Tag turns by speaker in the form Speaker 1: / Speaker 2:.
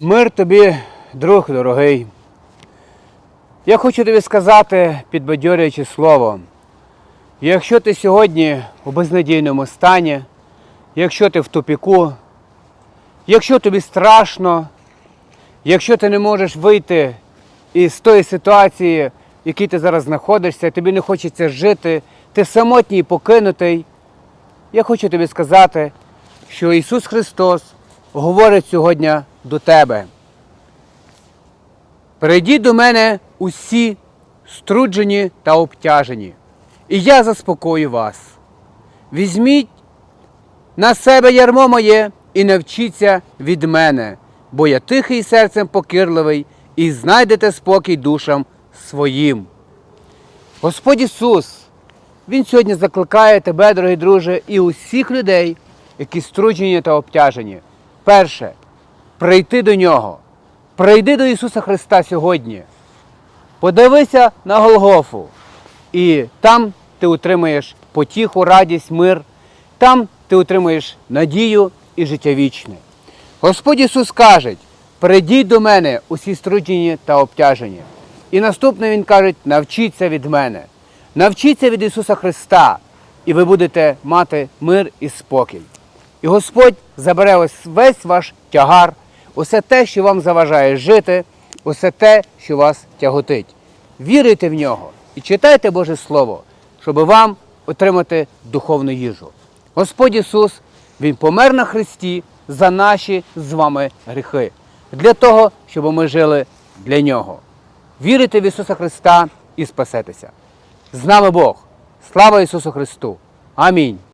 Speaker 1: Мир тобі, друг дорогий. Я хочу тобі сказати, підбадьорюючи слово. Якщо ти сьогодні у безнадійному стані, якщо ти в тупіку, якщо тобі страшно, якщо ти не можеш вийти із тої ситуації, в якій ти зараз знаходишся, тобі не хочеться жити, ти самотній покинутий, я хочу тобі сказати, що Ісус Христос говорить сьогодні до тебе. Прийдіть до мене усі струджені та обтяжені, і я заспокою вас. Візьміть на себе ярмо моє і навчіться від мене, бо я тихий серцем покірливий, і знайдете спокій душам своїм. Господь Ісус, Він сьогодні закликає тебе, дорогі друже, і усіх людей, які струджені та обтяжені. Перше, прийти до Нього. Прийди до Ісуса Христа сьогодні. Подивися на Голгофу, і там ти отримаєш потіху, радість, мир, там ти отримаєш надію і життя вічне. Господь Ісус каже, прийдіть до мене усі струджені та обтяжені. І наступне Він каже, навчіться від мене, навчіться від Ісуса Христа, і ви будете мати мир і спокій. І Господь забере ось весь ваш тягар, усе те, що вам заважає жити, усе те, що вас тяготить. Віруйте в нього і читайте Боже Слово, щоб вам отримати духовну їжу. Господь Ісус, Він помер на Христі за наші з вами гріхи, для того, щоб ми жили для Нього. Вірите в Ісуса Христа і спасетеся. З нами Бог! Слава Ісусу Христу! Амінь!